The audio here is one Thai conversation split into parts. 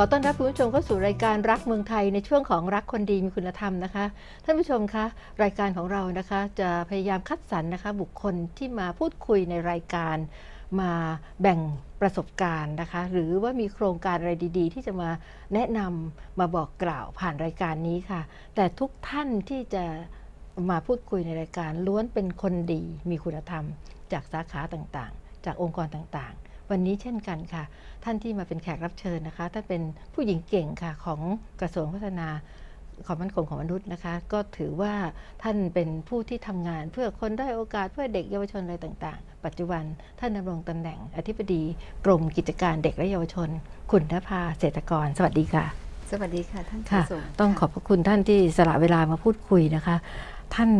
ขอต้อนรับคุณผู้ชมเข้าสู่รายการรักเมืองไทยในช่วงของรักคนดีมีคุณธรรมนะคะ ท่านผู้ชมคะรายการของเรานะคะจะพยายามคัดสรรนะคะ บุคคลที่มาพูดคุยในรายการมาแบ่งประสบการณ์นะคะ หรือว่ามีโครงการอะไรดี ๆ ที่จะมาแนะนำมาบอกกล่าวผ่านรายการนี้ค่ะ แต่ทุกท่านที่จะมาพูดคุยในรายการล้วนเป็นคนดีมีคุณธรรม จากสาขาต่างๆ จากองค์กรต่างๆ วันนี้เช่นกันค่ะ ท่านที่มาเป็นแขกรับเชิญนะคะท่านเป็นผู้หญิงเก่งค่ะของกระทรวงพัฒนาความมั่นคงของมนุษย์นะคะ ก็ถือว่าท่านเป็นผู้ที่ทำงาน เพื่อคนได้อยโอกาสเพื่อเด็กเยาวชนอะไรต่างๆ ปัจจุบันท่านดำรงตำแหน่งอธิบดีกรมกิจการเด็กและเยาวชน คุณนภาเศรษฐกร สวัสดีค่ะ สวัสดีค่ะท่านค่ะผู้ชมต้องขอบพระคุณท่านที่สละเวลามาพูดคุยนะคะ ท่าน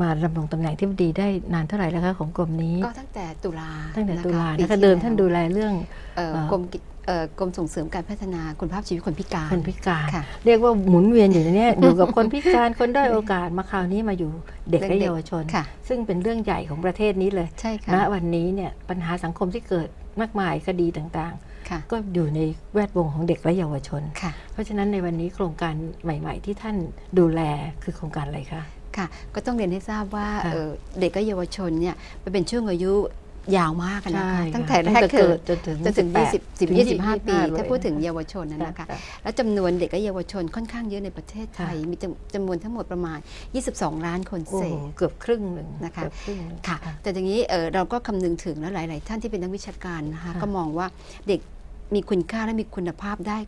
มาดำรงตำแหน่งที่ดีได้นานเท่าไหร่แล้วคะของกรมนี้ ก็ตั้งแต่ตุลาตั้งแต่ะะตุลาปีนะคะที่เดิมท่านแล้วดูแลเรื่องเอ่อเอ่อกรมกิจเอ่อกรมส่งเสริมการพัฒนาคุณภาพชีวิตคนพิการคนพิการค่ะเรียกว่าหมุนเวียนอยู่ในเนี้ยอยู่กับคนพิการคนด้อยโอกาสมาคราวนี้มาอยู่เด็กและเด็กๆเยาวชนค่ะซึ่งเป็นเรื่องใหญ่ของประเทศนี้เลยใช่ค่ะณวันนี้เนี่ยปัญหาสังคมที่เกิดมากมายคดีต่างค่ะๆก็อยู่ในแวดวงของเด็กและเยาวชนค่ะเพราะฉะนั้นในวันนี้โครงการใหม่ ๆ ที่ท่านดูแลคือโครงการอะไรคะ ค่ะ ก็ต้องเรียนให้ทราบว่าค่ะเอ่อเด็กและเยาวชนเนี่ยมันเป็นช่วงอายุยาวมากอะนะคะค่ะตั้งแต่แรกตั้งเกิดจนถึงจนถึง18 20ถึง10 25 ปีเลยถ้าพูดถึงเยาวชนนะค่ะนะคะค่ะแล้วจำนวนเด็กและเยาวชนค่อนข้างเยอะในประเทศไทยค่ะมีจำจำนวนทั้งหมดประมาณ 22 ล้านคนโอ้เศโหษ เกือบครึ่งหนึ่งนะคะ เกือบครึ่งหนึ่ง ค่ะ แต่อย่างนี้เอ่อเราก็คำนึงถึงและหลาย ๆ ท่านที่เป็นนักวิชาการนะคะค่ะ ก็มองว่าเด็กมีคุณค่าและมีคุณภาพได้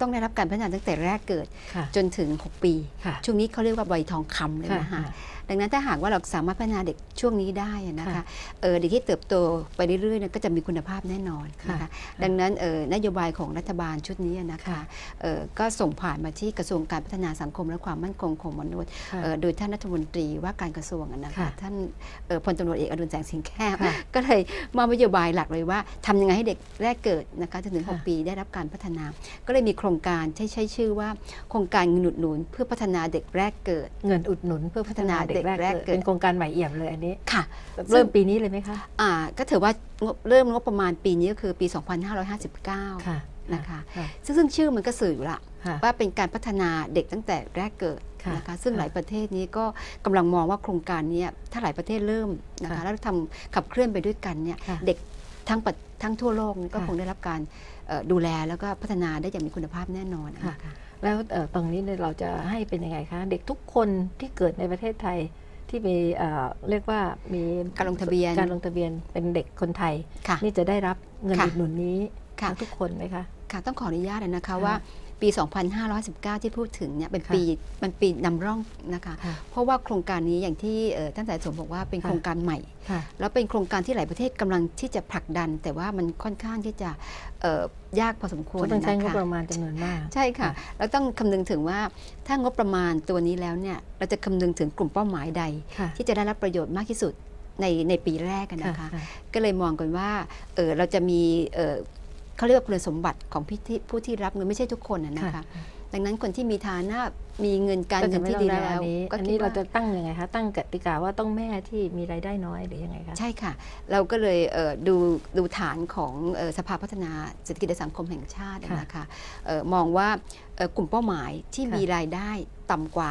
ต้องได้รับการพัฒนาตั้งแต่แรกเกิด ค่ะจนถึง 6 ปี ค่ะช่วงนี้เขาเรียกว่าวัยทองคำเลยค่ะนะคะ ดังนั้นถ้าหากว่าเราสามารถพัฒนาเด็กช่วงนี้ได้อะนะคะค่ะเอ่อเด็กที่เติบโตไปเรื่อยๆเนี่ยก็จะมีคุณภาพแน่นอนนะคะค่ะดังนั้นเอ่อนโยบายของรัฐบาลชุดนี้นะคะค่ะเอ่อก็ส่งผ่านมาที่กระทรวงการพัฒนาสังคมและความมั่นคงของมนุษย์ค่ะเอ่อโดยท่านรัฐมนตรีว่าการกระทรวงอะนะคะค่ะท่านเอ่อพลตำรวจเอกอดุลแสงสิงแก้วค่ะก็เลยมอบนโยบายหลักเลยว่าทำยังไงให้เด็กแรกเกิดนะคะจนถึงค่ะ6ปีได้รับการพัฒนา ก็เลยมีโครงการที่ใช้ชื่อว่า โครงการเงินอุดหนุน เพื่อพัฒนาเด็กแรกเกิด เงินอุดหนุนเพื่อพัฒนาเด็กแรกแรกเกิดเกิดเป็นโครงการใหม่เอี่ยมเลยอันนี้ค่ะ เริ่มปีนี้เลยไหมคะอ่าก็ถือว่างบเริ่มงบประมาณปีนี้ก็คือปี 2559ค่ะนะคะค่ะซึ่งซึ่งชื่อมันก็สื่ออยู่ละค่ะว่าเป็นการพัฒนาเด็กตั้งแต่แรกเกิดค่ะนะคะซึ่งค่ะหลายประเทศนี้ก็กำลังมองว่าโครงการนี้ถ้าหลายประเทศเริ่มนะคะค่ะแล้วทำขับเคลื่อนไปด้วยกันเนี่ยค่ะเด็กทั้งประทั้งทั่วโลกนี่ก็ค่ะคงได้รับการเอ่อดูแลแล้วก็พัฒนาได้อย่างมีคุณภาพแน่นอนค่ะนะคะ แล้วเอ่อตรงนี้เนี่ยเราจะให้เป็นยังไงคะ เด็กทุกคนที่เกิดในประเทศไทยที่มีเอ่อเรียกว่ามีการลงทะเบียนการลงทะเบียนเป็นเด็กคนไทยค่ะนี่จะได้รับเงินค่ะอุดหนุนนี้ค่ะทั้งทุกคนไหมคะค่ะต้องขออนุญาตเลยนะคะค่ะว่า ปี 2519 ที่พูดถึงเนี่ยเป็นค่ะปีมันปีนำร่องนะคะค่ะเพราะว่าโครงการนี้อย่างที่เอ่อท่านสายสมบอกว่าเป็นค่ะโครงการใหม่ค่ะแล้วเป็นโครงการที่หลายประเทศกำลังที่จะผลักดัน แต่ว่ามันค่อนข้างที่จะเอ่อยากพอสมควรก็ต้องใช้งบนะคะประมาณจำนวนมาก ใช่ค่ะค่ะแล้วต้องคำนึงถึงว่าถ้างบประมาณตัวนี้แล้วเนี่ยเราจะคำนึงถึงกลุ่มเป้าหมายใดค่ะที่จะได้รับประโยชน์มากที่สุดในในปีแรกอะนะคะค่ะก็เลยมองกันว่าเออเราจะมี เออเขาเรียกว่าคุณสมบัติของผู้ที่ผู้ที่รับเงินไม่ใช่ทุกคนนะนะคะ ดังนั้นคนที่มีฐานะมีเงินการก็เงิจะนไม่ที่ต้องดีได้แล้อัวนนี้ก็อันคินี้ดเราว่าจะตั้งยังไงคะตั้งกติกาว่าต้องแม่ที่มีรายได้น้อยหรือยังไงคะใช่ค่ะ เราก็เลยเอ่อดูดูฐานของเอ่อสภาพัฒนาเศรษฐกิจและสังคมแห่งชาติค่ะนะคะเอ่อมองว่าเอ่อกลุ่มเป้าหมายที่ค่ะมีรายได้ต่ำกว่า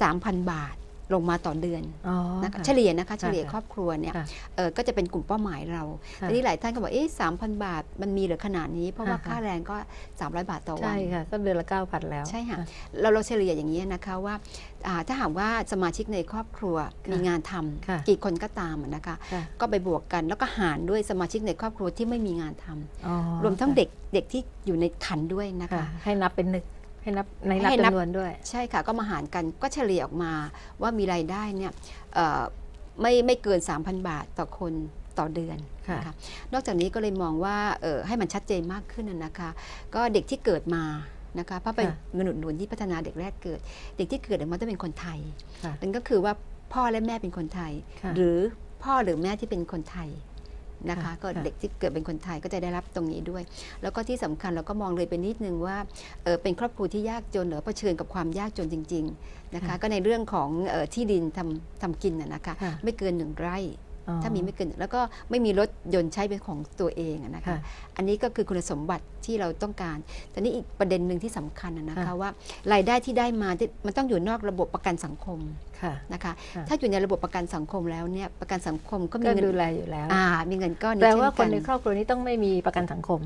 3,000 บาท ลงมาต่อเดือนอ๋อนะคะค่ะเฉลี่ยนะคะเฉลี่ยค่ะครอบครัวเนี่ยค่ะเอ่อก็จะเป็นกลุ่มเป้าหมายเราค่ะทีนี้หลายท่านก็บอกเอ๊ะสามพันบาทมันมีเหรือขนาดนี้ เพราะว่าค่ะค่าแรงก็ 300 บาทต่อวัใช่นค่ะก็เดือนละเก้าพันแล้วใช่ค่ะเราเราเฉลี่ยอย่างนี้นะคะว่าอ่าถ้าหากว่าสมาชิกในครอบครัวค่ะมีงานทค่ะำกี่คนก็ตามอะนะคะค่ะก็ไปบวกกันแล้วก็หารด้วยสมาชิกในครอบครัวที่ไม่มีงานทำอ๋อรวมทั้งเด็กเด็กที่อยู่ในขันด้วยนะค่ะคะให้นับเป็นหนึ่ง ให้นับในนับให้นับจำนวนด้วย ใช่ค่ะ ก็มาหารกันก็เฉลี่ยออกมาว่ามีรายได้เนี่ยเอ่อไม่ไม่เกิน 3,000 บาทต่อคนต่อเดือนค่ะนะคะนอกจากนี้ก็เลยมองว่าเอ่อให้มันชัดเจนมากขึ้นนะนะคะ ก็เด็กที่เกิดมานะคะเพราะเป็นค่ะเงินอุดหนุนที่พัฒนาเด็กแรกเกิด เด็กที่เกิดออกมาต้องเป็นคนไทยค่ะนั่นก็คือว่าพ่อและแม่เป็นคนไทยค่ะหรือพ่อหรือแม่ที่เป็นคนไทย นะคะค่ะก็ค่ะเด็กที่เกิดเป็นคนไทยก็จะได้รับตรงนี้ด้วย แล้วก็ที่สำคัญเราก็มองเลยไปนิดนึงว่าเอ่อเป็นครอบครัวที่ยากจนหรือเผชิญกับความยากจนจริง ๆ นะคะค่ะก็ในเรื่องของเอ่อที่ดินทำทำกินนะนะคะค่ะไม่เกินหนึ่งไร่อ๋อ ถ้ามีไม่เกินแล้วก็ไม่มีรถยนต์ใช้เป็นของตัวเองอะนะคะค่ะอันนี้ก็คือคุณสมบัติที่เราต้องการแต่นี่อีกประเด็นหนึ่งที่สำคัญอะนะคะค่ะว่ารายได้ที่ได้มาที่มันต้องอยู่นอกระบบประกันสังคมค่ะนะคะค่ะถ้าอยู่ในระบบประกันสังคมแล้วเนี่ยประกันสังคมก็มีก็เงินดูแลอยู่แล้วอ่ามีเงินก้อนนี้แปลว่าเช่คนในครอบครัวนี้ต้องไม่มีประกันสังคม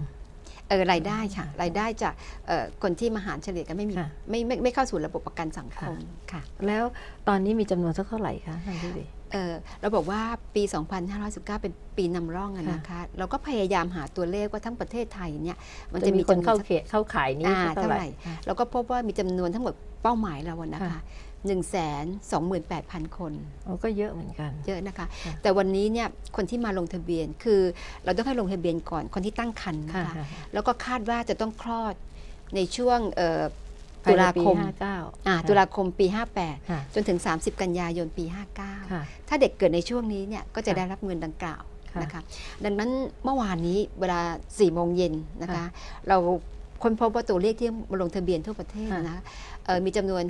เออรายได้ค่ะรายได้จากเอ่อคนที่มาหารเฉลี่ยกันไม่มีค่ะไม่ไม่ไม่เข้าสู่ระบบประกันสังคมค่ะ แล้วตอนนี้มีจำนวนสักเท่าไหร่คะท่านผู้ดีเออเราบอกว่าปี 2519 เป็นปีนำร่องอะนะคะ เราก็พยายามหาตัวเลขว่าทั้งประเทศไทยเนี่ยมันจะจะมีมีคนจำนเข้าวนเขตเข้าขายนี้อ่าสักเท่าไหร่เท่าไหร่เราก็พบว่ามีจำนวนทั้งหมดเป้าหมายเราอะนะคะ ค่ะ1 2 8 0 0 0 คนโอ้ก็เยอะเหมือนกัน เยอะนะคะค่ะแต่วันนี้เนี่ยคนที่มาลงทะเบียนคือ เราต้องให้ลงทะเบียนก่อนคนที่ตั้งครรภ์ค่ะนะคะค่ะแล้วก็คาดว่าจะต้องคลอดในช่วงเอ่อภายตุในลาปีคมห้าเก้าอ่าค่ะตุลาคมปีค่ะ58 จนถึง 30 กันยายนปีค่ะ59 ถ้าเด็กเกิดในช่วงนี้เนี่ยก็จะค่ะได้รับเงินดังกล่าวค่ะนะคะ ดังนั้นเมื่อวานนี้เวลา4โมงเย็นนะคะค่ะเรา ค้นพบว่าตัวเลขที่มาลงทะเบียนทั่วประเทศค่ะนะคะเอ่อมีจำนวน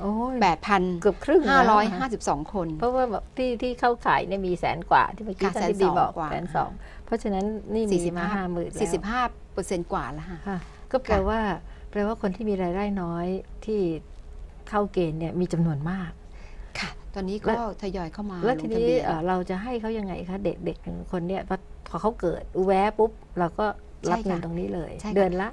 โอ้ย58,552เกือบครึ่งแล้วนะคะคน เพราะว่าแบบที่ที่เข้าขายเนี่ยมีแสนกว่าที่เมื่อกี้ค่ะท่านที่ดีบอกแสนสองกว่าแสนสองเพราะฉะนั้นนี่มีมา45ห้าหมื่นแล้ว45เปอร์เซ็นต์กว่าแล้วค่ะค่ะก็แปลว่าแปลว่าคนที่มีรายได้น้อยที่เข้าเกณฑ์เนี่ยมีจำนวนมากค่ะ ตอนนี้แล้ก็วทยอยเข้ามาแล้วลทีงทะนี้เบียนเอ่อเราจะให้เขายังไงคะเด็กเด็กหนึ่งคนเนี่ยพอพอเขาเกิดอุแวะปุ๊บเราก็ รับใช่ค่ะเงินตรงนี้เลยใช่ค่ะเดือนละ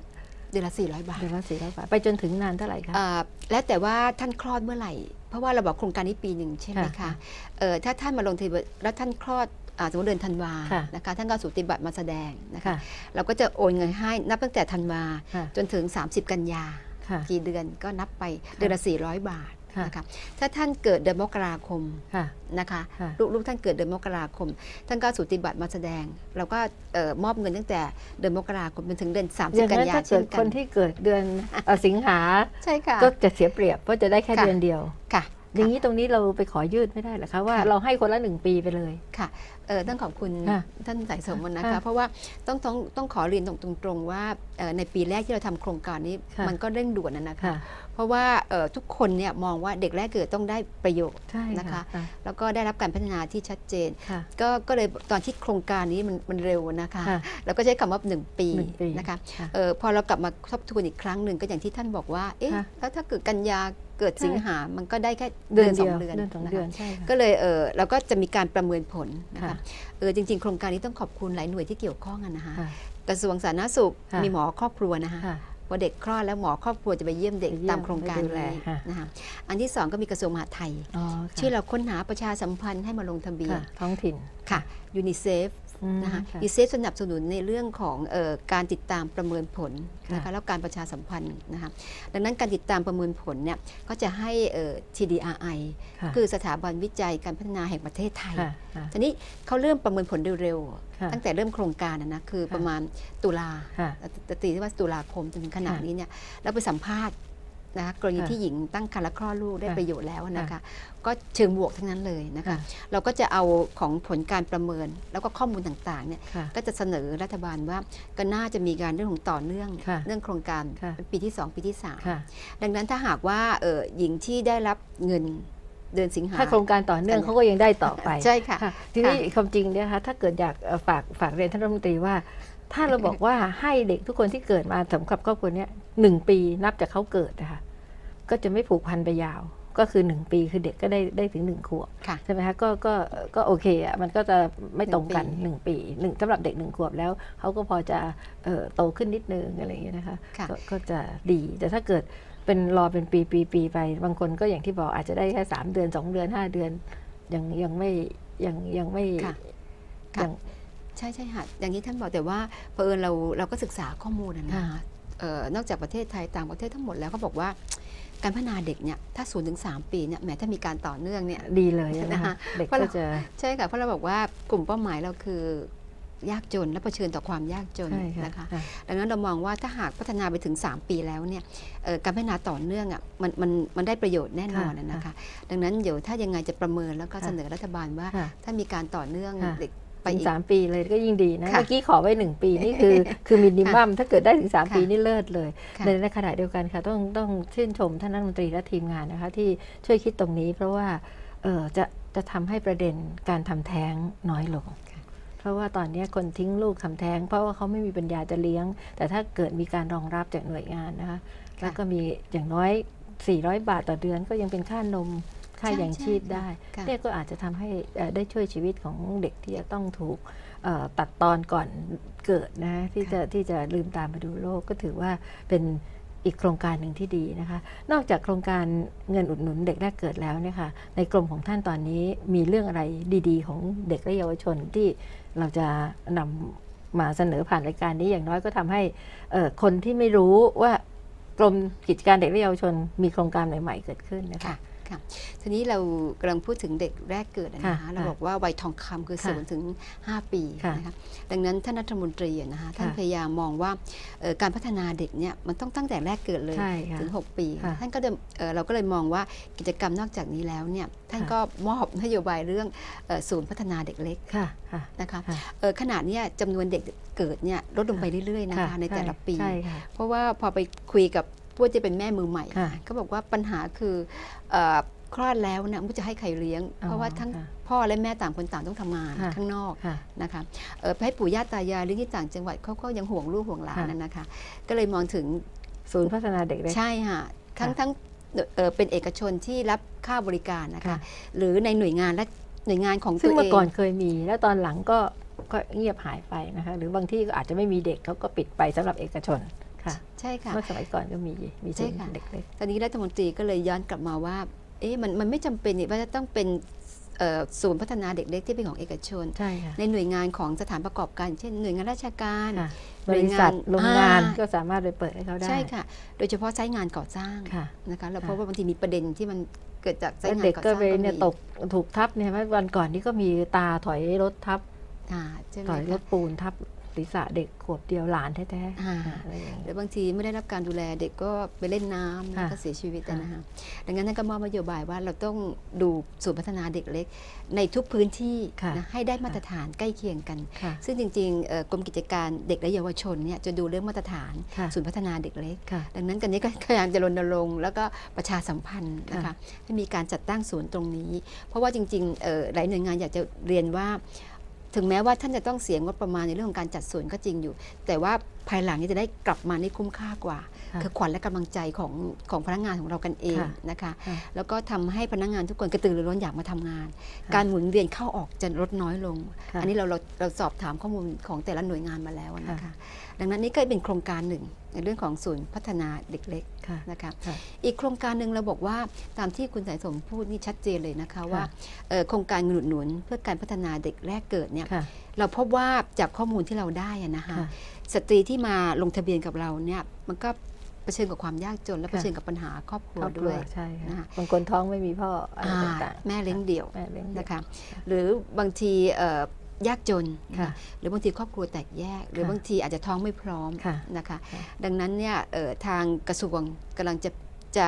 เดือนละ400 บาทเดือนละสี่ร้อยบาทไปจนถึงนานเท่าไหร่คะอ่าแล้วแต่ว่าท่านคลอดเมื่อไหร่ เพราะว่าเราบอกโครงการนี้ปีหนึ่งใช่ไหมค่ะคะเอ่อถ้าท่านมาลงทะเบียนแล้วท่านคลอดอ่าสมมติเดือนธันวาค่ะนะคะท่านก็เอาสูติบัตรมาแสดงนะคะค่ะเราก็จะโอนเงินให้นับตั้งแต่ธันวาค่ะจนถึง 30 กันยาค่ะกี่เดือนก็นับไปเดือนละ400 บาทค่ะ นะคะถ้าท่านเกิดเดือนมกราคมค่ะนะคะค่ะลูกลูกท่านเกิดเดือนมกราคม ท่านก็เอาสูติบัตรมาแสดง เราก็เอ่อมอบเงินตั้งแต่เดือนมกราคมจนถึงเดือนอย่าง30กันนั้นยาถ้าเช่เกิดนกัคนนที่เกิดเดือนเอ่อสิงหาใช่ค่ะก็จะเสียเปรียบเพราะจะได้แค่ค่ะเดือนเดียวค่ะ อย่างนี้ตรงนี้เราไปขอยืดไม่ได้เหรอคะว่าค่ะเราให้คนละหนึ่งปีไปเลย ค่ะเออต้องขอบคุณค่ะท่านสายสมนะค่ะคะ เพราะว่าต้องต้องต้องขอเรียนตรงๆว่าเอ่อในปีแรกที่เราทำโครงการนี้ค่ะมันก็เร่งด่วนนะนะคะค่ะเพราะว่าเอ่อทุกคนเนี่ยมองว่าเด็กแรกเกิดต้องได้ประโยชน์ใช่นะคะค่ะแล้วก็ได้รับการพัฒนาที่ชัดเจนค่ะก็ก็เลยตอนที่โครงการนี้มันมันเร็วนะคะค่ะเราก็ใช้คำว่าหนึ่งปีหนึ่งปีนะคะค่ะเออพอเรากลับมาทบทวนอีกครั้งหนึ่งก็อย่างที่ท่านบอกว่าเอ๊ะค่ะแล้วถ้าเกิดกันยา เกิดใช่สิงหา มันก็ได้แค่เดือนสเดีอยวงเดือนเดือนสองนะคะเดือนใช่ค่ะก็เลยเออเราก็จะมีการประเมินผลนะคะค่ะเออจริง ๆ โครงการนี้ต้องขอบคุณหลายหน่วยที่เกี่ยวข้องอะนะคะค่ะกระทรวงสาธารณสุขค่ะมีหมอครอบครัวนะคะค่ะพอเด็กคลอดแล้วหมอครอบครัวจะไปเยี่ยมเด็กไปเยี่ยมตามโครงการไปดูแลนี้ค่ะนะคะอันที่สองก็มีกระทรวงมหาดไทยอ๋อค่ะที่เราค้นหาประชาสัมพันธ์ให้มาลงทะเบียนค่ะท้องถิ่นค่ะยูนิเซฟอืม นะคะค่ะยูนิเซฟสนับสนุนในเรื่องของเออการติดตามประเมินผลนะคะค่ะแล้วการประชาสัมพันธ์นะคะดังนั้นการติดตามประเมินผลเนี่ยก็จะให้เอ่อ TDRI ค่ะคือสถาบันวิจัยการพัฒนาแห่งประเทศไทยค่ะค่ะทีนี้เขาเริ่มประเมินผลเร็วค่ะๆตั้งแต่เริ่มโครงการนะนะคือค่ะประมาณตุลาค่ะจะตีที่ว่าตุลาคมจนถึงขนาดค่ะนี้เนี่ยเราไปสัมภาษณ์ นะคะกรณีค่ะที่หญิงตั้งครรภ์และคลอดลูกได้ค่ะประโยชน์แล้วนะคะค่ะก็เชิงบวกทั้งนั้นเลยนะคะค่ะเราก็จะเอาของผลการประเมินแล้วก็ข้อมูลต่างๆเนี่ยค่ะก็จะเสนอรัฐบาลว่าก็น่าจะมีการเรื่องของต่อเนื่องค่ะเรื่องโครงการค่ะเป็นปีที่ 2 ปีที่ค่ะ3ดังนั้นถ้าหากว่าเอ่อหญิงที่ได้รับเงินเดือนสิงหาถ้าโครงการต่อเนื่องเขาก็ยังได้ต่อไป ใช่ค่ะค่ะทีนี้ความจริงเนี่ยนะคะถ้าเกิดอยากเอ่อฝากฝากเรียนท่านรัฐมนตรีว่า ถ้าเราบอกว่าให้เด็กทุกคนที่เกิดมาสำหรับครอบครัวเนี้ยหนึ่งปีนับจากเขาเกิดนะคะก็จะไม่ผูกพันไปยาว ก็คือหนึ่งปีคือเด็กก็ได้ได้ถึงหนึ่งขวบค่ะ ใช่ไหมคะก็ก็ก็โอเคอะมันก็จะไม่ตรงกันหหนึ่นึ่งงปีปีหนึ่งสำหรับเด็กหนึ่งขวบแล้วเขาก็พอจะเอ่อโตขึ้นนิดนึงอะไรอย่างเงี้ยนะคะค่ะ ก็ก็จะดีแต่ถ้าเกิดเป็นรอเป็นปีปีปีไป บางคนก็อย่างที่บอกอาจจะได้แค่สามเดือนสองเดือนห้าเดือนยังยังไม่ยังยังไม่ค่ะค่ะยัง ใช่ใช่ค่ะอย่างนี้ท่านบอกแต่ว่าเผอิญเราเราก็ศึกษาข้อมูลนะนะค่ะเอ่อนอกจากประเทศไทยต่างประเทศทั้งหมดแล้วเขาบอกว่าการพัฒนาเด็กเนี่ยถ้า0ูนถึงสปีเนี่ยแหมถ้ามีการต่อเนื่องเนี่ยดีเลยนะนะคะคะเด็กเพราะก็เราจะใช่ค่ะเพราะเราบอกว่ากลุ่มเป้าหมายเราคือยากจนและเผชิญต่อความยากจนใช่ค่ะนะคะค่ะดังนั้นเรามองว่าถ้าหากพัฒนาไปถึง 3 ปีแล้วเนี่ยเอ่อการพัฒนาต่อเนื่องอะมันมันมันได้ประโยชน์แน่นอนอะนะคะ ดังนั้นเดี๋ยวถ้ายังไงจะประเมินแล้วก็ค่ะเสนอรัฐบาลว่าค่ะถ้ามีการต่อเนื่องค่ะเด็ก ไปถึงอีกสามปีเลยก็ยิ่งดีนะค่ะเมื่อกี้ขอไว้หนึ่งปีนี่คือคือมินิมัมถ้าเกิดได้ถึงสามค่ะปีนี่เลิศเลยค่ะในในขณะเดียวกันค่ะต้องต้องชื่นชมท่านรัฐมนตรีและทีมงานนะคะ ที่ช่วยคิดตรงนี้ เพราะว่าเออจะจะทำให้ประเด็นการทำแท้งน้อยลงค่ะเพราะว่าตอนนี้คนทิ้งลูกทำแท้ง เพราะว่าเขาไม่มีปัญญาจะเลี้ยง แต่ถ้าเกิดมีการรองรับจากหน่วยงานนะคะ แล้วก็มีอย่างน้อย 400 บาทต่อเดือนก็ยังเป็นค่านม ค่าใช่อย่างชีพใช่ได้ค่ะเนี่ยก็อาจจะทำให้เอ่อได้ช่วยชีวิตของเด็กที่จะต้องถูกเอ่อตัดตอนก่อนเกิดนะที่จะที่จะลืมตามมาดูโลกก็ถือว่าเป็นอีกโครงการหนึ่งที่ดีนะคะ นอกจากโครงการเงินอุดหนุนเด็กแรกเกิดแล้วเนี่ยค่ะในกรมของท่านตอนนี้มีเรื่องอะไรดีๆ ของเด็กและเยาวชนที่เราจะนำมาเสนอผ่านรายการนี้อย่างน้อยก็ทำให้เอ่อคนที่ไม่รู้ว่ากรมกิจการเด็กและเยาวชนมีโครงการใหม่ ๆ เกิดขึ้นนะคะ ค่ะค่ะ ทีนี้เรากำลังพูดถึงเด็กแรกเกิดอะนะคะค่ะเราบอกว่าวัยทองคำคือค่ะศูนย์ถึง 5 ปีค่ะนะคะดังนั้นท่านรัฐมนตรีอะนะคะท่านค่ะพยายามมองว่าเอ่อการพัฒนาเด็กเนี่ยมันต้องตั้งแต่แรกเกิดเลยใช่ค่ะถึง 6 ปีค่ะท่านก็เดิมเอ่อเราก็เลยมองว่ากิจกรรมนอกจากนี้แล้วเนี่ยท่านค่ะก็มอบนโยบายเรื่องเอ่อศูนย์พัฒนาเด็กเล็กค่ะค่ะนะคะค่ะเอ่อขนาดเนี้ยจำนวนเด็กเกิดเนี่ยลดลงไปเรื่อยๆนะคะในแต่ละปีใช่ค่ะเพราะว่าพอไปคุยกับ ผู้ที่เป็นแม่มือใหม่ค่ะก็บอกว่าปัญหาคือเอ่อคลอดแล้วนะไม่รู้จะให้ใครเลี้ยงอ๋อเพราะว่าทั้งค่ะพ่อและแม่ต่างคนต่างต้องทำงานค่ะข้างนอกค่ะนะคะเอ่อไปให้ปู่ย่าตายายเลี้ยงที่ต่างจังหวัดเขาก็ยังห่วงลูกห่วงหลานค่ะนั่นนะคะ ก็เลยมองถึงศูนย์พัฒนาเด็กเล็กใช่ค่ะทั้งค่ะทั้งเอ่อเป็นเอกชนที่รับค่าบริการนะคะค่ะหรือในหน่วยงานและหน่วยงานของซึ่ตังวเมื่เอองก่อนเคยมี แล้วตอนหลังก็ก็เงียบหายไปนะคะ หรือบางที่ก็อาจจะไม่มีเด็กเขาก็ปิดไปสำหรับเอกชน ค่ะใช่ค่ะเมื่อสมัยก่อนก็มีมีใช่ศูนย์ค่ะเด็กเล็กตอนนี้รัฐมนตรีก็เลยย้อนกลับมาว่า เอ๊ะมันมันไม่จำเป็นนี่ว่าจะต้องเป็นเอ่อศูนย์พัฒนาเด็กเล็กที่เป็นของเอกชนใช่ค่ะในหน่วยงานของสถานประกอบการ เช่นหน่วยงานราชการค่ะหบน่วยริงานษัทโรงงานอ่าก็สามารถไปเปิดให้เขาได้ใช่ค่ะ โดยเฉพาะไซต์งานก่อสร้างค่ะนะคะแล้วค่ะเพราะว่าบางทีมีประเด็นที่มันเกิดจากไซแล้วต์งานเด็กก่อสก็ร้างไปเนี่ยมีตกถูกทับเนี่ยไหมวันก่อนนี่ก็มีตาถอยรถทับอ่าใช่ไหมถอยรคะถปูนทับ ศีรษะเด็กขวบเดียวหลานแท้ๆอ่าอะไรอย่างหรืเงี้ยอบางทีไม่ได้รับการดูแลเด็กก็ไปเล่นน้ำแล้วค่ะก็เสียชีวิตค่ะนะคะดังนั้นท่านก็มอบนโยบายว่าเราต้องดูศูนย์พัฒนาเด็กเล็ก ในทุกพื้นที่ค่ะนะให้ได้มาตรฐานใกล้เคียงกันค่ะซึ่งจริงๆเอ่อกรมกิจการเด็กและเยาวชนเนี่ยจะดูเรื่องมาตรฐานค่ะศูนย์พัฒนาเด็กเล็กค่ะดังนั้นกันนี้ก็พยายามจะรณรงค์แล้วก็ประชาสัมพันธ์นะคะค่ะให้มีการจัดตั้งศูนย์ตรงนี้ เพราะว่าจริงๆเอ่อหลายหน่วยงานอยากจะเรียนว่า ถึงแม้ว่าท่านจะต้องเสียงบประมาณในเรื่องของการจัดศูนย์ก็จริงอยู่ แต่ว่าภายหลังนี้จะได้กลับมาในคุ้มค่ากว่าค่ะคือขวัญและกำลังใจของของพนักงานของเรากันเองค่ะนะคะค่ะแล้วก็ทำให้พนักงานทุกคนกระตือรือร้นอยากมาทำงานค่ะการหมุนเวียนเข้าออกจะลดน้อยลงค่ะอันนี้เราเราเราสอบถามข้อมูลของแต่ละหน่วยงานมาแล้วนะคะค่ะ ดังนั้นนี่ก็เป็นโครงการหนึ่ง ในเรื่องของศูนย์พัฒนาเด็กเล็กค่ะนะคะค่ะ อีกโครงการหนึ่งเราบอกว่าตามที่คุณสายสมพูดนี่ชัดเจนเลยนะคะค่ะว่าเอ่อโครงการเงินอุดหนุน เพื่อการพัฒนาเด็กแรกเกิดเนี่ย ค่ะ เราพบว่าจากข้อมูลที่เราได้อะนะคะค่ะสตรีที่มาลงทะเบียนกับเราเนี่ยมันก็เผชิญกับความยากจนและค่ะ เผชิญกับปัญหาครอบครัวครอบครัด้ววย ใช่ค่ะนะคะ บางคนท้องไม่มีพ่ออะไรอ่าต่างๆแม่เลี้ยงเดี่ยวแม่เลี้ยงเด็ก นะคะหรือบางทีเอ่อ ยากจนค่ะหรือบางทีครอบครัวแตกแยก หรือค่ะบางทีอาจจะท้องไม่พร้อมค่ะนะคะค่ะดังนั้นเนี่ยเอ่อทางกระทรวงกำลังจะจะ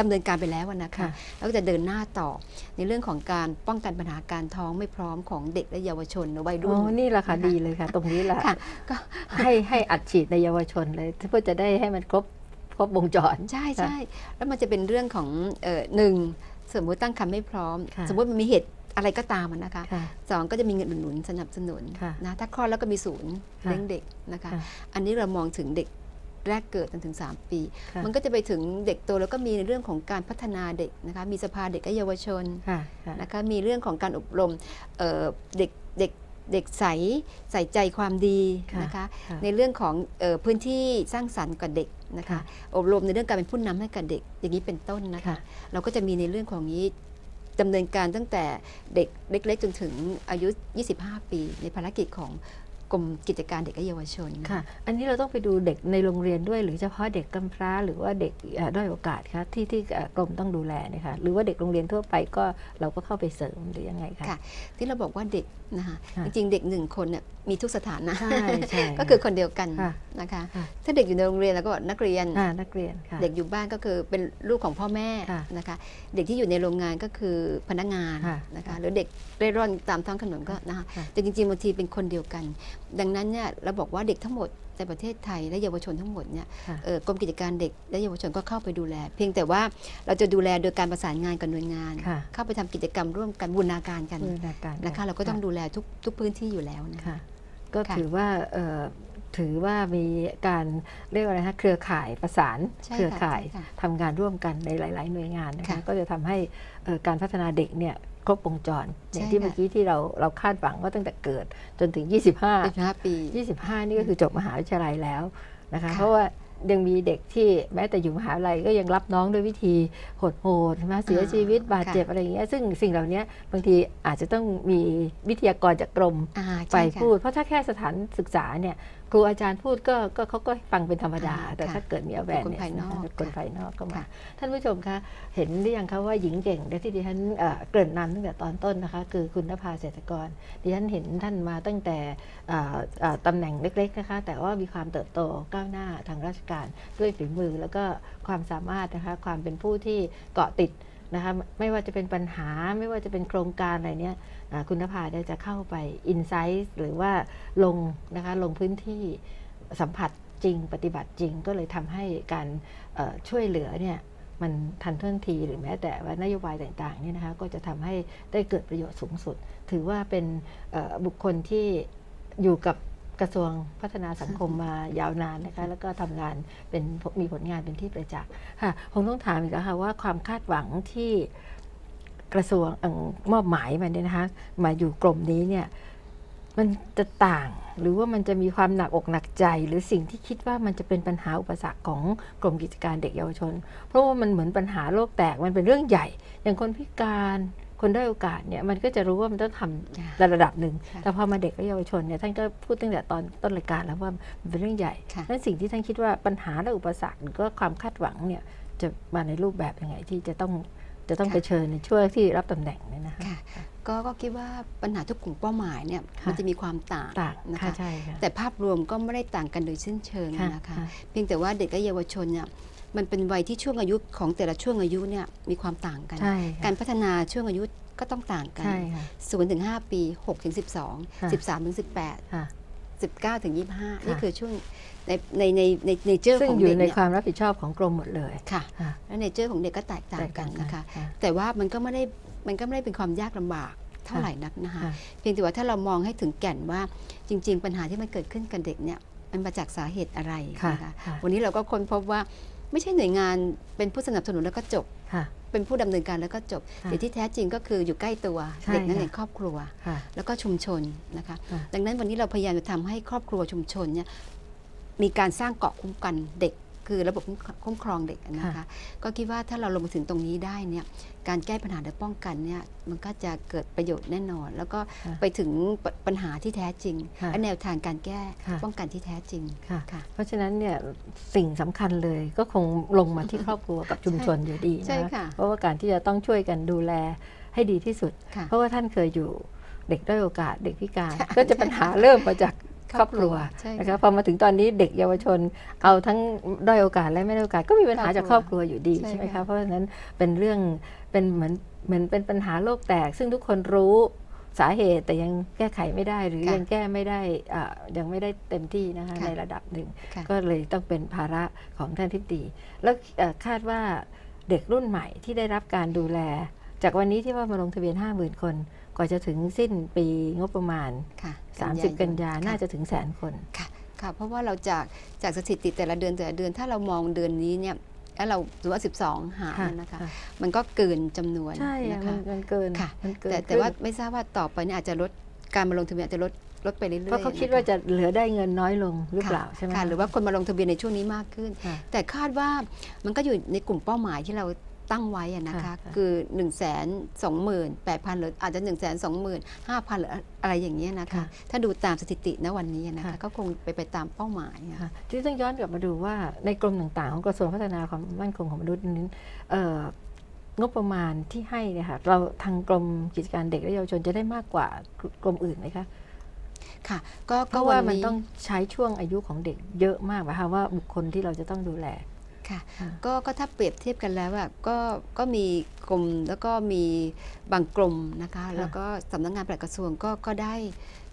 ดำเนินการไปแล้วอะนะคะค่ะแล้วก็จะเดินหน้าต่อในเรื่องของการป้องกันปัญหาการท้องไม่พร้อมของเด็กและเยาวชนหรือวัยอ๋รุ่นอนี่แหละค่ะนะคะดีเลยค่ะ ตรงนี้แหละค่ะก็ให้ให้อัดฉีดในเยาวชนเลยเพื่อจะได้ให้มันครบครบวงจรใช่ใช่แล้วมันจะเป็นเรื่องของเอ่อหนึ่งสมมติตั้งครรภ์ไม่พร้อมค่ะสมมติมันมีเหตุ อะไรก็ตามอะนะคะค่ะสองก็จะมีเงินอุดหนุนสนับสนุนค่ะนะถ้าคลอดแล้วก็มีศูนย์ค่ะเลี้ยงเด็กนะคะค่ะอันนี้เรามองถึงเด็กแรกเกิดจนถึง 3 ปีค่ะมันก็จะไปถึงเด็กโตแล้วก็มีในเรื่องของการพัฒนาเด็กนะคะมีสภาเด็กและเยาวชนค่ะค่ะนะคะมีเรื่องของการอบรมเอ่อเด็กเด็กเด็กใสใส่ใจความดีนะคะค่ะในเรื่องของเออพื้นที่สร้างสรรค์กับเด็กนะคะค่ะอบรมในเรื่องการเป็นผู้นำให้กับเด็กอย่างนี้เป็นต้นนะคะค่ะเราก็จะมีในเรื่องของนี้ ดำเนินการตั้งแต่เด็กเล็ก ๆ จนถึงอายุ 25 ปี ในภารกิจของ กรมกิจการเด็กและเยาวชน ค่ะ อันนี้เราต้องไปดูเด็กในโรงเรียนด้วย หรือเฉพาะเด็กกำพร้าหรือว่าเด็กเอ่อด้อยโอกาสคะที่ที่เอ่อกรมต้องดูแลเนี่ยค่ะหรือว่าเด็กโรงเรียนทั่วไปก็เราก็เข้าไปเสริมหรือยังไงคะ ค่ะ ที่เราบอกว่าเด็กนะคะค่ะจริงๆ เด็กหนึ่งคนเนี่ยมีทุกสถานะ ใช่ใช่ ก็คือคนเดียวกันค่ะนะคะ ค่ะ ถ้าเด็กอยู่ในโรงเรียนแล้วก็นักเรียน อ่านักเรียนค่ะ เด็กอยู่บ้านก็คือเป็นลูกของพ่อแม่ค่ะนะคะ เด็กที่อยู่ในโรงงานก็คือพนักงานค่ะนะคะ หรือเด็กเร่ร่อนตามท้องถนนก็นะคะค่ะแต่จริงๆบางทีเป็นคนเดียวกัน ดังนั้นเนี่ยเราบอกว่าเด็กทั้งหมดในประเทศไทยและเยาวชนทั้งหมดเนี่ยค่ะเอ่อกรมกิจการเด็กและเยาวชนก็เข้าไปดูแล เพียงแต่ว่าเราจะดูแลโดยการประสานงานกับหน่วยงานค่ะเข้าไปทำกิจกรรมร่วมกันบูรณาการกันบูรณาการนะคะเราก็ต้องดูแลทุกทุกพื้นที่อยู่แล้วนะค่ะก็ค่ะถือว่าเอ่อถือว่ามีการเรียกว่าอะไรนะเครือข่ายประสานใช่เครือค่ะข่ายใช่ค่ะทำงานร่วมกันในหลาย ๆ หน่วยงานนะคะค่ะก็จะทำให้เอ่อการพัฒนาเด็กเนี่ย ครบวงจร อย่างที่ใช่ค่ะเมื่อกี้ที่เราเราคาดหวังว่าตั้งแต่เกิดจนถึง 25 15ปี 25 นี่ก็คือจบมหาวิทยาลัยแล้วนะคะค่ะเพราะว่ายังมีเด็กที่แม้แต่อยู่มหาวิทยาลัยก็ยังรับน้องด้วยวิธีโหดโหดๆใช่ไหมเสียชีวิตบาดเจ็บอะไรอย่างเงี้ยซึ่งสิ่งเหล่านี้บางทีอาจจะต้องมีวิทยากรจากกรมอ่าไปใช่ค่ะพูด เพราะถ้าแค่สถานศึกษาเนี่ย ครูอาจารย์พูดก็ก็เขาก็ฟังเป็นธรรมดาอ่าแต่ค่ะถ้าเกิดมีอแวร์บุคคลเนี่ยภายนอกคนค่ะภายนอกก็มาค่ะท่านผู้ชมคะเห็นหรือยังคะว่าหญิงเก่งและที่ดิฉันเอ่อเกริ่นนำตั้งแต่ตอนต้นนะคะ คือคุณนภาเศรษฐกรดิฉันเห็นท่านมาตั้งแต่เอ่อเอ่อตำแหน่งเล็กๆนะคะแต่ว่ามีความเติบโตก้าวหน้าทางราชการด้วยฝีมือแล้วก็ความสามารถนะคะความเป็นผู้ที่เกาะติด นะคะไม่ว่าจะเป็นปัญหาไม่ว่าจะเป็นโครงการอะไรเนี้ยคุณนภาเนี่ยจะเข้าไปอินไซต์หรือว่าลงนะคะลงพื้นที่สัมผัสจริง ปฏิบัติจริง ก็เลยทำให้การช่วยเหลือเนี่ยมันทันท่วงทีหรือแม้แต่ว่านโยบายต่างๆเนี่ยนะคะก็จะทำให้ได้เกิดประโยชน์สูงสุด ถือว่าเป็นบุคคลที่อยู่กับ กระทรวงพัฒนาสังคมมายาวนานนะคะแล้วก็ทำงานเป็นมีผลงานเป็นที่ประจักษ์ค่ะคงต้องถามอีกแล้วค่ะว่าความคาดหวังที่กระทรวงอมมอบหมายมาเนี่ยนะคะมาอยู่กรมนี้เนี่ยมันจะต่างหรือว่ามันจะมีความหนักอกหนักใจ หรือสิ่งที่คิดว่ามันจะเป็นปัญหาอุปสรรคของกรมกิจการเด็กเยาวชน เพราะว่ามันเหมือนปัญหาโลกแตกมันเป็นเรื่องใหญ่ อย่างคนพิการ คนได้อยโอกาสเนี่ยมันก็จะรู้ว่ามันต้องทำค่ะในระดับหนึ่งค่ะแต่พอมาเด็กและเยาวชนเนี่ยท่านก็พูดตั้งแต่ตอนต้นรายการแล้วว่ามันเป็นเรื่องใหญ่ค่ะนั้นสิ่งที่ท่านคิดว่าปัญหาและอุปสรรคหรือก็ความคาดหวังเนี่ยจะมาในรูปแบบยังไงที่จะต้องจะต้องค่ะเผชิญในช่วงที่รับตำแหน่งเนี่ยนะคะค่ะก็ก็คิดว่าปัญหาทุกกลุ่มเป้าหมายเนี่ยค่ะมันจะมีความต่างต่างนะค่ะคะใช่ค่ะแต่ภาพรวมก็ไม่ได้ต่างกันโดยสิ้นเชิงค่ะนะคะค่ะเพียงแต่ว่าเด็กและเยาวชนเนี่ย มันเป็นวัยที่ช่วงอายุของแต่ละช่วงอายุเนี่ยมีความต่างกัน ใช่กาค่ะรพัฒนาช่วงอายุก็ต้องต่างกันใช่ค่ะ ศูนย์ถึงห้าปีหกถึงสิบสองค่ะ สิบสามถึงสิบแปดค่ะ สิบเก้าถึงยี่สิบห้าค่ะนี่คือช่วงในในในในในเจอร์ซึ่งของอยู่เด็กในเนี่ยความรับผิดชอบของกรมหมดเลยค่ะ ค่ะและในเจอร์ของเด็กก็แตกต่างกันนะคะ ค่ะ แต่ว่ามันก็ไม่ได้มันก็ไม่ได้เป็นความยากลำบากเท่าไหร่นักนะคะ ค่ะ เพียงแต่ว่าถ้าเรามองให้ถึงแก่นว่าจริง ๆ ปัญหาที่มันเกิดขึ้นกับเด็กเนี่ยมันมาจากสาเหตุอะไรค่ะนะคะค่ะ วันนี้เราก็ค้นพบว่า ไม่ใช่หน่วยงานเป็นผู้สนับสนุนแล้วก็จบ ค่ะ เป็นผู้ดำเนินการแล้วก็จบค่ะแต่ที่แท้จริงก็คืออยู่ใกล้ตัวใช่เด็กนั้นค่ะในครอบครัว ค่ะ แล้วก็ชุมชนนะคะ ค่ะดังนั้นวันนี้เราพยายามจะทำให้ครอบครัวชุมชนเนี่ยมีการสร้างเกาะคุ้มกันเด็ก คือระบบคุ้มครองเด็กนะคะค่ะก็คิดว่าถ้าเราลงมาถึงตรงนี้ได้เนี่ยการแก้ปัญหาและป้องกันเนี่ยมันก็จะเกิดประโยชน์แน่นอน แล้วก็ค่ะไปถึงปปัญหาที่แท้จริงค่ะและแนวทางการแก้ค่ะป้องกันที่แท้จริงค่ะค่ะเพราะฉะนั้นเนี่ยสิ่งสำคัญเลยก็คงลงมาที่ครอบครัวกับชุมชนอยู่ดีใช่นะค่ะเพราะว่าการที่จะต้องช่วยกันดูแลให้ดีที่สุดค่ะเพราะว่าท่านเคยอยู่เด็กด้อยโอกาสเด็กพิการใช่ก็จะปัญหาเริ่มมาจาก ครอบครัวใช่นะค่ะคะพอมาถึงตอนนี้เด็กเยาวชนเอาทั้งด้อยโอกาสและไม่ด้อยโอกาสก็มีปัญหาจากครอบครัวอยู่ดีใช่ใช่ไหมค่ะคะเพราะฉะนั้นเป็นเรื่องเป็นเหมือนเหมือนเป็นปัญหาโลกแตก ซึ่งทุกคนรู้สาเหตุแต่ยังแก้ไขไม่ได้หรือค่ะยังแก้ไม่ได้อ่ายังไม่ได้เต็มที่นะคะค่ะในระดับหนึ่ง ค่ะ ก็เลยต้องเป็นภาระของท่านทิบดี แล้วเอ่อคาดว่าเด็กรุ่นใหม่ที่ได้รับการดูแล จากวันนี้ที่ว่ามาลงทะเบียน 50,000 คน กว่าจะถึงสิ้นปีงบประมาณค่ะ30 กันยาค่ะน่าจะถึงแสนคนค่ะค่ะเพราะว่าเราจากจากสถิติแต่ละเดือนแต่ละเดือนถ้าเรามองเดือนนี้เนี่ยแล้วเราถือว่า 12 หารเนี่ยนะคะ มันก็เกินจำนวนใช่อะนะมัคะนมันเกินค่ะมันเกินแต่แต่ครึ่งว่าไม่ทราบว่าต่อไปเนี่ยอาจจะลดการมาลงทะเบียนอาจจะลดลดไปเรื่อยๆเพราะเขาคิดนคว่าจะเหลือได้เงินน้อยลงหรือค่ะเปล่าใช่ไหมค่ะคะหรือว่าคนมาลงทะเบียนในช่วงนี้มากขึ้นค่ะแต่คาดว่ามันก็อยู่ในกลุ่มเป้าหมายที่เรา ตั้งไว้อะนะคะค่ะค่ะคือ1 2 8 0 0 0 8,000หรืออาจจะ 1 2 5 0 0 0หรืออะไรอย่างเงี้ยนะคะค่ะถ้าดูตามสถิติณวันนี้นะคะค่ะก็คงไปไปตามเป้าหมายอะค่ะที่ต้องย้อนกลับมาดูว่าในกรมต่างๆ ของกระทรวงพัฒนาความมั่นคงของมนุษย์นั้นเอ่องบประมาณที่ให้เนี่ยค่ะเราทางกรมกิจการเด็กและเยาวชนจะได้มากกว่ากรมอื่นไหมคะค่ะก็เพก็ราะวัว่านมันนี้ต้องใช้ช่วงอายุของเด็กเยอะมากหมายความว่าบุคคลที่เราจะต้องดูแล ค่ะค่ะก็ก็ถ้าเปรียบเทียบกันแล้วอะก็ก็มีกรมแล้วก็มีบางกรมนะคะ แล้วก็สำนักงานปลัดกระทรวงก็ก็ได้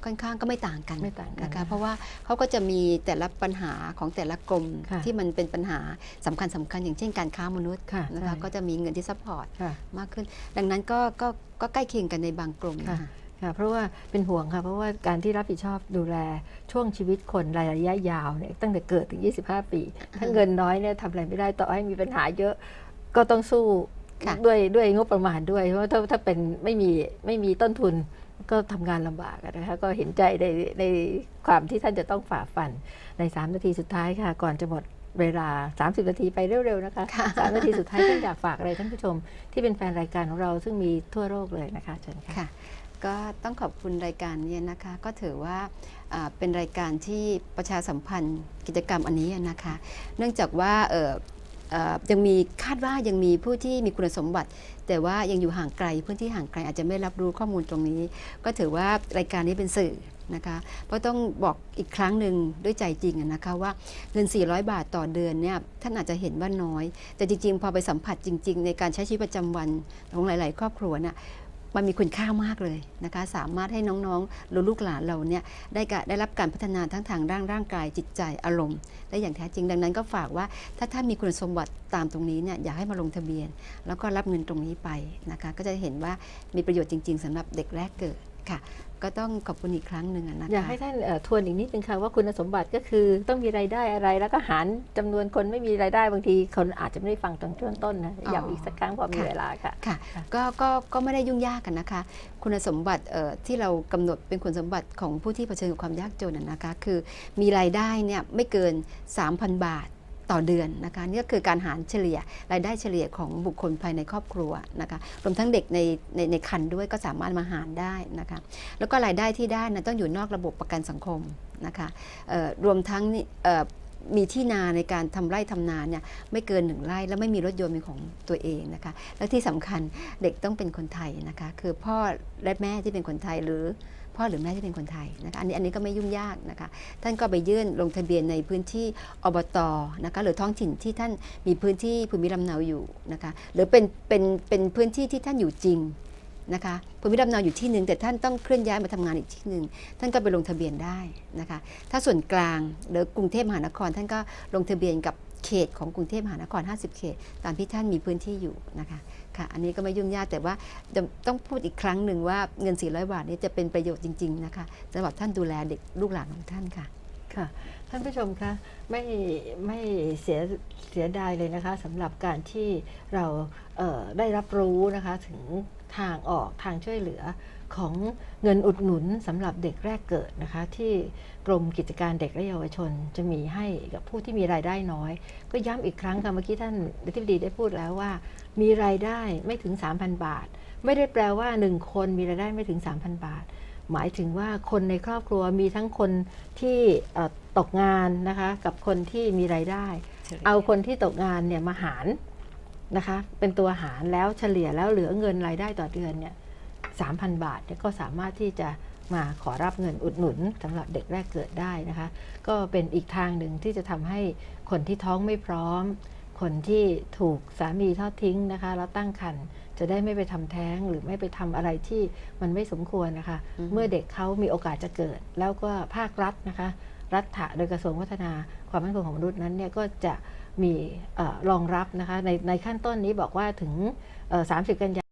ค่อนข้างก็ไม่ต่างกันไม่ต่างกันนะคะนะคะเพราะว่าเขาก็จะมีแต่ละปัญหาของแต่ละกรมค่ะที่มันเป็นปัญหาสำคัญสำคัญอย่างเช่นการค้ามนุษย์ค่ะนะคะใช่ ก็จะมีเงินที่ซัพพอร์ตค่ะ มากขึ้น ดังนั้นก็ก็ก็ใกล้เคียงกันในบางกลุ่มค่ะ นะคะ ค่ะเพราะว่าเป็นห่วงค่ะเพราะว่าการที่รับผิดชอบดูแลช่วงชีวิตคนระยะยาวเนี่ยตั้งแต่เกิดถึง 25 ปี ถ้าเงินน้อยเนี่ยทำอะไรไม่ได้ต่อให้มีปัญหาเยอะก็ต้องสู้ค่ะด้วยด้วยงบประมาณด้วยเพราะว่าถ้าถ้าเป็นไม่มีไม่มีต้นทุนก็ทำงานลำบากอะนะคะก็เห็นใจในในความที่ท่านจะต้องฝ่าฟันใน 3 นาทีสุดท้ายค่ะ ก่อนจะหมดเวลา 30 นาทีไปเร็วๆนะคะค่ะสามนาทีสุดท้ายท่านอยากฝากอะไรท่านผู้ชม ที่เป็นแฟนรายการของเราซึ่งมีทั่วโลกเลยนะคะเชิญค่ะค่ะ ก็ต้องขอบคุณรายการนี้นะคะ ก็ถือว่าเป็นรายการที่ประชาสัมพันธ์กิจกรรมอันนี้นะคะ เนื่องจากว่ายังมีคาดว่ายังมีผู้ที่มีคุณสมบัติ แต่ว่ายังอยู่ห่างไกลพื้นที่ห่างไกลอาจจะไม่รับรู้ข้อมูลตรงนี้ ก็ถือว่ารายการนี้เป็นสื่อนะคะเพราะต้องบอกอีกครั้งหนึ่งด้วยใจจริงนะคะว่าเงิน 400 บาทต่อเดือนเนี่ยท่านอาจจะเห็นว่าน้อย แต่จริง ๆ พอไปสัมผัสจริง ๆ ในการใช้ชีวิตประจำวันของหลาย ๆ ครอบครัวน่ะ มันมีคุณค่ามากเลยนะคะ สามารถให้น้องๆหรือลูกหลานเราเนี่ยได้กได้รับการพัฒนาทั้งทางร่างร่างกายจิตใจอารมณ์ได้อย่างแท้จริงดังนั้นก็ฝากว่าถ้าท่านมีคุณสมบัติตามตรงนี้เนี่ยอยากให้มาลงทะเบียน แล้วก็รับเงินตรงนี้ไปนะคะ ก็จะเห็นว่ามีประโยชน์จริง ๆสำหรับเด็กแรกเกิดค่ะ ก็ต้องขอบคุณอีกครั้งหนึ่งอะนะคะอยากให้ท่านเอ่อทวนอีกนิดนึงค่ะว่าคุณสมบัติก็คือต้องมีรายได้อะไรแล้วก็หารจำนวนคนไม่มีรายได้บางทีคนอาจจะไม่ได้ฟังตอนช่วงต้นนะย้ำอีกสักครั้งพอมีค่ะเวลาค่ะค่ะค่ะก็ก็ก็ไม่ได้ยุ่งยากกันนะคะ คุณสมบัติเอ่อที่เรากำหนดเป็นคุณสมบัติของผู้ที่เผชิญกับความยากจนนะนะคะ คือมีรายได้เนี่ยไม่เกิน 3,000 บาท ต่อเดือนนะคะนี่ก็คือการหารเฉลี่ยรายได้เฉลี่ยของบุคคลภายในครอบครัวนะคะรวมทั้งเด็กในในในคันด้วยก็สามารถมาหารได้นะคะแล้วก็รายได้ที่ได้นะต้องอยู่นอกระบบประกันสังคมนะคะรวมทั้งมีที่นาในการทำไร่ทำนาเนี่ยไม่เกินหนึ่งไร่แล้วไม่มีรถยนต์เป็นของตัวเองนะคะ และที่สำคัญเด็กต้องเป็นคนไทยนะคะ คือพ่อและแม่ที่เป็นคนไทยหรือ พ่อหรือแม่ที่เป็นคนไทยนะคะอันนี้อันนี้ก็ไม่ยุ่งยากนะคะท่านก็ไปยื่นลงทะเบียนในพื้นที่อบตนะคะหรือท้องถิ่นที่ท่านมีพื้นที่ภูมิลำเนาอยู่นะคะหรือเป็นเป็นเป็นพื้นที่ที่ท่านอยู่จริงนะคะภูมิลำเนาอยู่ที่หนึ่งแต่ท่านต้องเคลื่อนย้ายมาทำงานอีกที่หนึ่งท่านก็ไปลงทะเบียนได้นะคะถ้าส่วนกลางหรือกรุงเทพมหานคร ท่านก็ลงทะเบียนกับเขตของกรุงเทพมหานคร 50 เขต ตามที่ท่านมีพื้นที่อยู่นะคะ ค่ะ อันนี้ก็ไม่ยุ่งยากแต่ว่าจะต้องพูดอีกครั้งหนึ่งว่าเงิน 400 บาทนี้จะเป็นประโยชน์จริง ๆ นะคะสำหรับท่านดูแลเด็กลูกหลานของท่านค่ะ ค่ะ ท่านผู้ชมคะไม่ไม่เสียเสียดายเลยนะคะสำหรับการที่เราเได้รับรู้นะคะถึงทางออกทางช่วยเหลือของเงินอุดหนุนสำหรับเด็กแรกเกิดนะคะที่ รมกิจการเด็กและเยาวชน จะมีให้กับผู้ที่มีรายได้น้อย ก็ย้ำอีกครั้งค่ะเมื่อกี้ท่านอธิบดีได้พูดแล้วว่า มีรายได้ไม่ถึง 3,000 บาท ไม่ได้แปลว่า 1 คนมีรายได้ไม่ถึง 3,000 บาท หมายถึงว่าคนในครอบครัวมีทั้งคนที่เอ่อตกงานนะคะกับคนที่มีรายได้ เอาคนที่ตกงานเนี่ยมาหารนะคะเป็นตัวหารแล้วเฉลี่ยแล้วเหลือเงินรายได้ต่อเดือนเนี่ยสามพันบาทเนี่ยก็สามารถที่จะ มาขอรับเงินอุดหนุนสำหรับเด็กแรกเกิดได้นะคะ ก็เป็นอีกทางหนึ่งที่จะทำให้คนที่ท้องไม่พร้อม คนที่ถูกสามีทอดทิ้งนะคะแล้วตั้งครรภ์จะได้ไม่ไปทำแท้งหรือไม่ไปทำอะไรที่มันไม่สมควรนะคะอือฮึเมื่อเด็กเขามีโอกาสจะเกิด แล้วก็ภาครัฐนะคะ รัฐะโดยกระทรวงพัฒนาความมั่นคงของมนุษย์นั้นเนี่ยก็จะมีเออรองรับนะคะในในขั้นต้นนี้บอกว่าถึงเอ่อ30 กันยา